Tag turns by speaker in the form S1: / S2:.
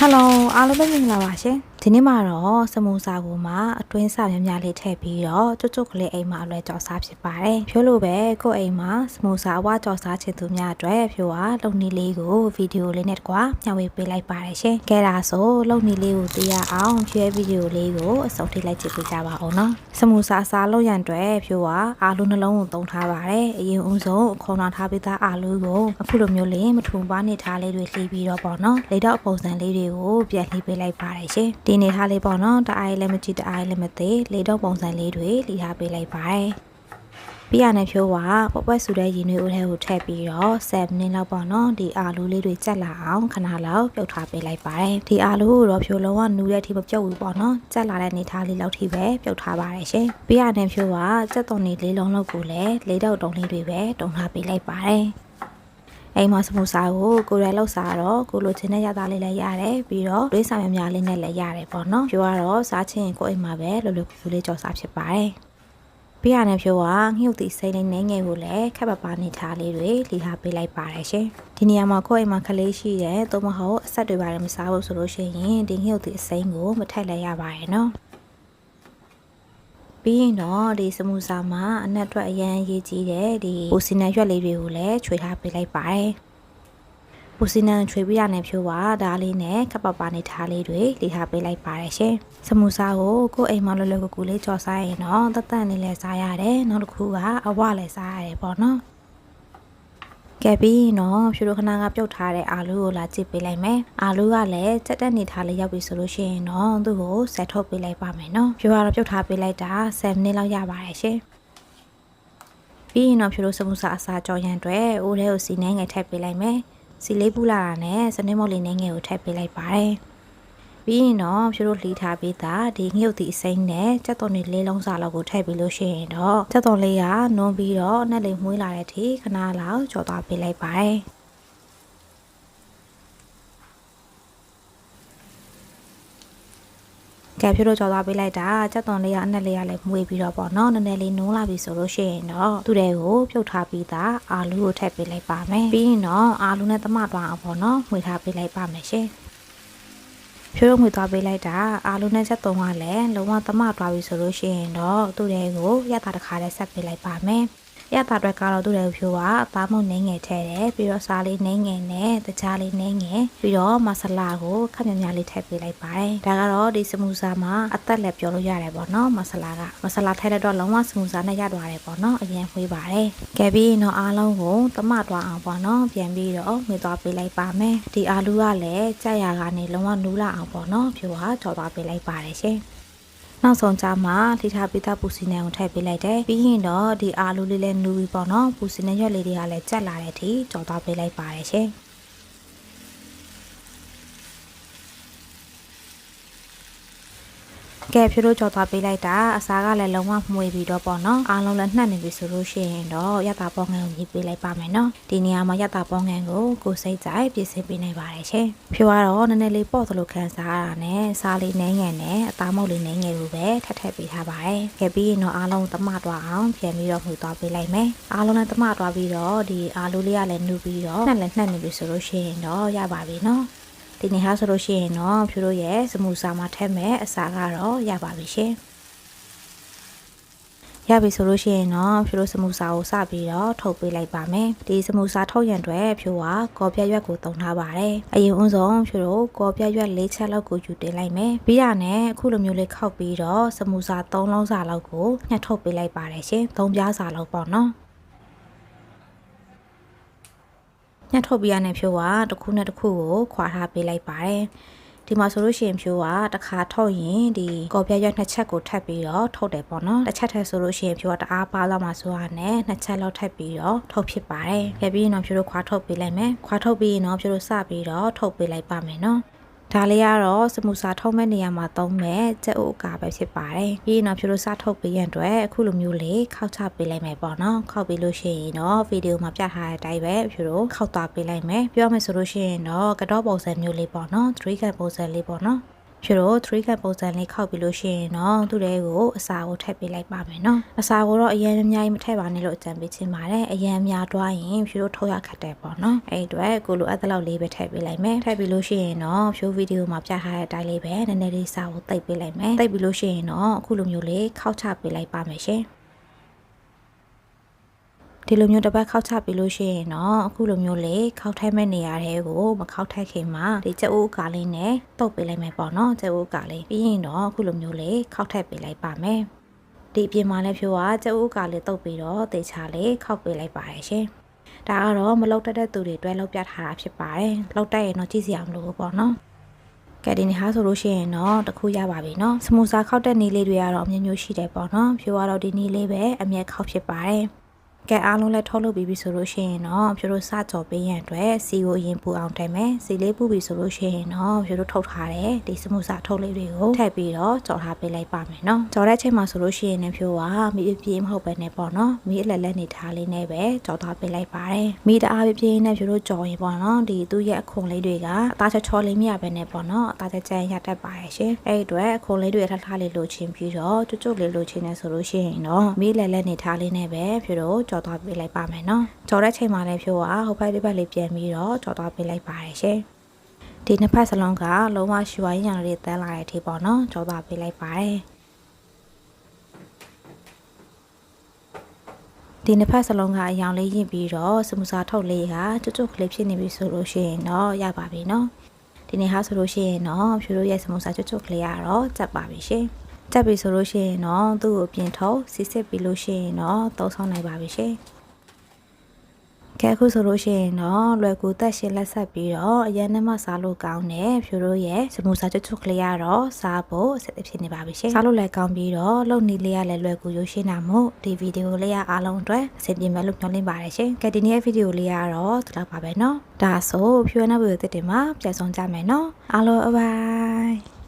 S1: ဟယ်လိုအားလုံးပဲမင်္ဂလာပါရှင် ဒီနေ့မှာတော့စမူစာကိုမှအတွင်းစာများများလေးထည့်ပြီးတော့ကျွတ်ကျွတ်ကလေးအိမ်မှာအလွယ်ကြော်စားဖြစ်ပါတယ်ဖြိုးလို့ပဲကိုယ့်အိမ်မှာစမူစာအဝကြော်စားချင်သူများအတွက်ဖြိုးကလုံနီလေးကိုဗီဒီယိုလေးနဲ့တကွာမျှဝေပေးလိုက်ပါတယ်ရှင်ကဲဒါဆိုလုံနီလေးကိုသိရအောင်ဖြိုးရဲ့ဗီဒီယိုလေးကိုအစုံထိလိုက်ကြည့်ပေးကြပါဦးနော်စမူစာစားလို့ရန်အတွက်ဖြိုးကအာလူနှလုံးကိုသုံးထားပါတယ်အရင်ဦးဆုံးခေါင်းနာထားပေးသားအာလူကိုအခုလိုမျိုးလေးမထုံပါနေထားလေးတွေလှီးပြီးတော့ပေါ့နော်လေတော့ပုံစံလေးတွေကိုပြန်လှီးပေးလိုက်ပါတယ်ရှင်ဒီနေထားလေးပေါ့နော်တအားလည်းမကြည့်တအားလည်းမသေးလေတော့ပုံစံလေးတွေလှီးထားပေးလိုက်ပါတယ်ပြရနေဖြိုးကပေါ့ပွက်ဆူတဲ့ရင်တွေဦးထဲကိုထည့်ပြီးတော့7မိနစ်လောက်ပေါ့နော်ဒီအာလူလေးတွေကြက်လာအောင်ခဏလောက်ပြုတ်ထားပေးလိုက်ပါတယ်ဒီအာလူကိုတော့ဖြိုးလုံးဝနူးတဲ့အထိမပြုတ်ဘူးပေါ့နော်ကြက်လာတဲ့နေထားလေးလောက်ထိပဲပြုတ်ထားပါတယ်ရှင်ပြရနေဖြိုးကကြက်တော်နေလေးလုံးလောက်ကိုလည်းလေးတော့တုံလေးတွေပဲတုံထားပေးလိုက်ပါတယ် အိမ်မှာစမူစာကိုကိုယ်ရလောက်စားတော့ကိုလိုချင်တဲ့ရသားလေးလည်းရတယ်ပြီးတော့တွေးစာများများလေးနဲ့လည်းရတယ်ပေါ့နော်ပြောရတော့စားချင်ကိုအိမ်မှာပဲလိုလိုကူကူလေးကြော်စားဖြစ်ပါတယ်ပြရတဲ့ဖြိုးကငှုတ်တီစိမ့်လေးနေငယ်ကိုလည်းခက်ပပါနေထားလေးတွေလီထားပေးလိုက်ပါတယ်ရှင်ဒီနေရာမှာကိုယ့်အိမ်မှာခလေးရှိတယ်သို့မဟုတ်အဆက်တွေပါတယ်မစားဘူးဆိုလို့ရှိရင်ဒီငှုတ်တီအစိမ့်ကိုမထက်လည်းရပါတယ်နော် ပြီးရင်တော့ဒီစမူစာမှာအနက်အတွက်အရန်ရေးကြီးတဲ့ဒီပူစင်နယ်ရွက်လေးတွေကိုလည်းခြွေထားပေးလိုက်ပါတယ်ပူစင်နယ်ခြွေပြရတဲ့ဖြိုးပါဒါလေးနဲ့ခပ်ပပနေထားလေးတွေလိထားပေးလိုက်ပါတယ်ရှင်စမူစာကိုကိုယ့်အိမ်မှာလွယ်လွယ်ကူကူလေးကြော်စားရင်တော့တသက်လေးလည်းစားရတယ်နောက်တစ်ခုကအဝလည်းစားရတယ်ပေါ့နော် ကဲပြီးတော့ဖြူတို့ခဏကပြုတ်ထားတဲ့အာလူကိုလာကြည့်ပေးလိုက်မယ်အာလူကလည်းစက်တက်နေထားလေးရောက်ပြီဆိုလို့ရှိရင်တော့သူ့ကိုဆက်ထုတ်ပေးလိုက်ပါမယ်နော်ဖြူကတော့ပြုတ်ထားပေးလိုက်တာ7မိနစ်လောက်ရပါတယ်ရှင်ပြီးရင်တော့ဖြူတို့စမှုစာအစာကြော်ရန်အတွက်အိုးထဲကိုစီနှဲငယ်ထည့်ပေးလိုက်မယ်စီလေးပူလာတာနဲ့စနေမော်လေးနှဲငယ်ကိုထည့်ပေးလိုက်ပါတယ် ပြီးရင်တော့ဖြူတို့လှီးထားပေးတာဒီငှုတ်တီအစိမ်းနဲ့ကြက်သွန်လေးလေးလုံးစာလောက်ကိုထည့်ပြီးလို့ရှိရင်တော့ကြက်သွန်လေးကနွန်းပြီးတော့နှက်လေးမှုေးလာတဲ့အထိခဏလောက်ကြော်သွားပေးလိုက်ပါတယ်ကဲဖြိုးတော့ကြော်သွားပေးလိုက်တာကြက်သွန်လေးကအနက်လေးကလည်းမှုေးပြီးတော့ပေါ့နော်နည်းနည်းလေးနုံးလာပြီဆိုလို့ရှိရင်တော့သူ့တဲ့ကိုပြုတ်ထားပြီးသားအာလူကိုထည့်ပေးလိုက်ပါမယ်ပြီးရင်တော့အာလူနဲ့သမသွားအောင်ပေါ့နော်မှွေထားပေးလိုက်ပါမယ်ရှင် ဖြိုးတော့ငွေသွားပေးလိုက်တာအာလူနဲ့ဆက်သုံးကလည်းလုံးဝသမသွားပြီဆိုလို့ရှိရင်တော့သူ့တဲ့ကိုရတာတစ်ခါတည်းဆက်ပေးလိုက်ပါမယ် ရတာအတွက်ကတော့သူ့ရဲ့ဖြိုးကအသားမုံနှင်းငယ်ထဲတယ်ပြီးတော့စားလေးနှင်းငယ်နဲ့တခြားလေးနှင်းငယ်ပြီးတော့မဆလာကိုခက်မြများလေးထည့်ပေးလိုက်ပါတယ်ဒါကတော့ဒီစမူစာမှာအသက်လည်းပြောလို့ရတယ်ပေါ့နော်မဆလာကမဆလာထည့်တဲ့တော့လုံးဝစမူစာနဲ့ရသွားတယ်ပေါ့နော်အရင်ဖွေးပါတယ်ကဲပြီးရင်တော့အားလုံးကိုသမသွားအောင်ပေါ့နော်ပြန်ပြီးတော့မြသွားပေးလိုက်ပါမယ်ဒီအာလူကလည်းကြက်ရကနေလုံးဝနူးလာအောင်ပေါ့နော်ဖြိုးကကြော်သွားပေးလိုက်ပါတယ်ရှင် နောက်ဆုံးကြမှာထိထားပိသားပူစီနယ်ကိုထည့်ပေးလိုက်တယ်ပြီးရင်တော့ဒီအာလူလေးလည်းနူပြီးပေါ့နော်ပူစီနယ်ရွက်လေးတွေကလည်းကြက်လာတဲ့အထိကြော်သွားပေးလိုက်ပါတယ်ရှင် ကဲဖြိုးတို့ကြော်သွားပေးလိုက်တာအစားကလည်းလုံးဝမှုေပြီးတော့ပေါ့နော်အားလုံးလည်းနှက်နေပြီဆိုလို့ရှိရင်တော့ရတာပေါငန်းကိုညှိပေးလိုက်ပါမယ်နော်ဒီနေရာမှာရတာပေါငန်းကိုကိုစိတ်ကြိုက်ပြင်ဆင်ပေးနိုင်ပါတယ်ရှင်ဖြိုးကတော့နည်းနည်းလေးပေါ့သလိုခံစားရတာနဲ့စားလေးနှဲငယ်နဲ့အသားမုတ်လေးနှဲငယ်ကိုပဲထပ်ထပ်ပေးထားပါတယ်ကဲပြီးရင်တော့အားလုံးသမသွားအောင်ပြန်ပြီးတော့မှုသွားပေးလိုက်မယ်အားလုံးလည်းသမသွားပြီးတော့ဒီအာလူလေးကလည်းနှုတ်ပြီးတော့နှက်လည်းနှက်နေပြီဆိုလို့ရှိရင်တော့ရပါပြီနော် ဒီနေ့ဟာဆိုလို့ရှိရင်တော့ဖြူတို့ရဲ့စမူစာမှာထည့်မဲ့အစာကတော့ရပါပြီရှင်ရပြီဆိုလို့ရှိရင်တော့ဖြူတို့စမူစာကိုစပြီးတော့ထုတ်ပေးလိုက်ပါမယ်ဒီစမူစာထုတ်ရန်အတွက်ဖြူကကော်ပြရွက်ကိုတုံထားပါတယ်အရင်ဦးဆုံးဖြူတို့ကော်ပြရွက်၄ချက်လောက်ကိုယူတင်လိုက်မယ်ပြီးရနဲ့အခုလိုမျိုးလေးခောက်ပြီးတော့စမူစာ၃လုံးစာလောက်ကိုညှက်ထုတ်ပေးလိုက်ပါတယ်ရှင်၃ပြားစာလောက်ပေါ့နော် ညှက်ထုတ်ပြရတဲ့ဖြိုးကတစ်ခုနဲ့တစ်ခုကိုခွာထားပေးလိုက်ပါတယ်ဒီမှာဆိုလို့ရှိရင်ဖြိုးကတစ်ခါထုတ်ရင်ဒီကော်ပြရွက်နှစ်ချက်ကိုထပ်ပြီးတော့ထုတ်တယ်ပေါ့နော်တစ်ချက်ထပ်ဆိုလို့ရှိရင်ဖြိုးကတအားပါလောက်မှဆိုရနဲ့နှစ်ချက်လောက်ထပ်ပြီးတော့ထုတ်ဖြစ်ပါတယ်ပြပြီးရင်တော့ဖြိုးတို့ခွာထုတ်ပေးလိုက်မယ်ခွာထုတ်ပြီးရင်တော့ဖြိုးတို့စပြီးတော့ထုတ်ပေးလိုက်ပါမယ်နော် ဒါလေးကတော့စမူစာထုတ်မဲ့နေရာမှာသုံးမဲ့ကြက်ဥအကာပဲဖြစ်ပါတယ်။ပြီးရင်တော့ဖြိုလို့စထုတ်ပေးရန်အတွက်အခုလိုမျိုးလေးခောက်ချပေးလိုက်မယ်ပေါ့နော်။ခောက်ပြီးလို့ရှိရင်တော့ဗီဒီယိုမှာပြထားတဲ့အတိုင်းပဲဖြိုလို့ခောက်သွားပေးလိုက်မယ်။ပြောမယ်ဆိုလို့ရှိရင်တော့ကတော့ပုံစံမျိုးလေးပေါ့နော်။3ကပုံစံလေးပေါ့နော်။ ဖြူတော့3ကတ်ပုံစံလေးခောက်ပြီးလို့ရှိရင်တော့သူ့တဲကိုအစာကိုထည့်ပေးလိုက်ပါမယ်နော်အစာကိုတော့အရင်အများကြီးမထည့်ပါနဲ့လို့အကြံပေးချင်ပါတယ်အရင်များတွားရင်ဖြူတို့ထုတ်ရခက်တယ်ပေါ့နော်အဲ့ဒီအတွက်ကိုလိုအပ်တဲ့လောက်လေးပဲထည့်ပေးလိုက်မယ်ထည့်ပြီးလို့ရှိရင်တော့ဖြူဗီဒီယိုမှာပြထားတဲ့အတိုင်းလေးပဲနည်းနည်းလေးစာကိုတိတ်ပေးလိုက်မယ်တိတ်ပြီးလို့ရှိရင်တော့အခုလိုမျိုးလေးခောက်ချပေးလိုက်ပါမယ်ရှင် ဒီလိုမျိုးတစ်ပတ်ခောက်ချပြီးလို့ရှိရင်တော့အခုလိုမျိုးလေးခောက်ထိုက်မဲ့နေရာတွေကိုမခောက်ထိုက်ခင်မှာဒီကြက်အိုးကားလေးနဲ့တုပ်ပေးလိုက်မယ်ပေါ့နော်ကြက်အိုးကားလေးပြီးရင်တော့အခုလိုမျိုးလေးခောက်ထိုက်ပေးလိုက်ပါမယ်ဒီအပြင်မှာလည်းဖြိုးကကြက်အိုးကားလေးတုပ်ပြီးတော့တေချာလေးခောက်ပေးလိုက်ပါတယ်ရှင်ဒါကတော့မလောက်တတ်တဲ့သူတွေအတွက်လောက်ပြထားတာဖြစ်ပါတယ်လောက်တတ်ရင်တော့ကြည့်စီအောင်လို့ပေါ့နော်ကဲဒီနေ့ဟာဆိုလို့ရှိရင်တော့တခုရပါပြီเนาะစမူစာခောက်တဲ့နီးလေးတွေကတော့အမျိုးမျိုးရှိတယ်ပေါ့နော်ဖြိုးကတော့ဒီနီးလေးပဲအမြဲခောက်ဖြစ်ပါတယ် ကဲအားလုံးလည်းထုတ်လုပ်ပြီးပြီဆိုလို့ရှိရင်တော့ဖြိုးတို့စကြော်ပေးရန်အတွက်စီကိုအရင်ပူအောင်တိုင်မယ်စီလေးပူပြီဆိုလို့ရှိရင်တော့ဖြိုးတို့ထုတ်ထားတဲ့ဒီစမှုစာထုတ်လေးတွေကိုထည့်ပြီးတော့ကြော်ထားပေးလိုက်ပါမယ်နော်ကြော်တဲ့အချိန်မှာဆိုလို့ရှိရင်လည်းဖြိုးကမိအပြင်းမဟုတ်ပဲနဲ့ပေါ့နော်မိအလက်လက်နေထားလေးနဲ့ပဲကြော်ထားပေးလိုက်ပါတယ်မိတအားပြပြင်းနဲ့ဖြိုးတို့ကြော်ရင်ပေါ့နော်ဒီသူ့ရဲ့အခွန်လေးတွေကတာချောချောလေးမရပဲနဲ့ပေါ့နော်တာချောချန်ရတတ်ပါတယ်ရှင်အဲ့ဒီအတွက်အခွန်လေးတွေထထားလေးလိုချင်ပြီးတော့ကျွတ်ကျွတ်လေးလိုချင်နေဆိုလို့ရှိရင်တော့မိလက်လက်နေထားလေးနဲ့ပဲဖြိုးတို့ကြော်ထားပေးလိုက်ပါမယ်နော်ကြော်တဲ့ချိန်မှာလည်းဖြိုးကဟိုဘက်ဒီဘက်လေးပြန်ပြီးတော့ကြော်ထားပေးလိုက်ပါတယ်ရှင်ဒီနှစ်ဖက်စလုံးကလုံးဝရှူဝိုင်းရံလေးတန်းလာတဲ့အထိပေါ့နော်ကြော်သွားပေးလိုက်ပါတယ်ဒီနှစ်ဖက်စလုံးကအယောင်လေးရင်ပြီးတော့စမူစာထုတ်လေးကကျွတ်ကျွတ်ကလေးဖြစ်နေပြီဆိုလို့ရှိရင်တော့ရပါပြီနော်ဒီနေ့ဟာဆိုလို့ရှိရင်တော့ဖြူတို့ရဲ့စမူစာကျွတ်ကျွတ်ကလေးကတော့ကြက်ပါပြီရှင် ကြက်ပြီဆိုလို့ရှိရင်တော့သူ့ကိုပြင်ထုတ်စစ်စစ်ပြီးလို့ရှိရင်တော့သုံးဆောင်နိုင်ပါပြီရှင်ကဲအခုဆိုလို့ရှိရင်တော့လွယ်ကူတက်ရှင်းလက်ဆက်ပြီးတော့အရင်နဲ့မှစားလို့ကောင်းတယ်ဖြူတို့ရဲ့စမူစာကျွတ်ကျွတ်ကလေးကတော့စားဖို့အဆင်သင့်ဖြစ်နေပါပြီရှင်စားလို့လည်းကောင်းပြီးတော့လုံနေလေးရလည်းလွယ်ကူရုပ်ရှင်းတာမို့ဒီဗီဒီယိုလေးရအားလုံးအတွက်အဆင်ပြေမယ်လို့မျှော်လင့်ပါတယ်ရှင်ကဲဒီနေ့ရဲ့ဗီဒီယိုလေးကတော့ဒီလောက်ပါပဲเนาะဒါဆိုဖြူရတဲ့ဗီဒီယိုတစ်တင်မှာပြန်ဆောင်ကြမယ်เนาะအားလုံးအဘိုင်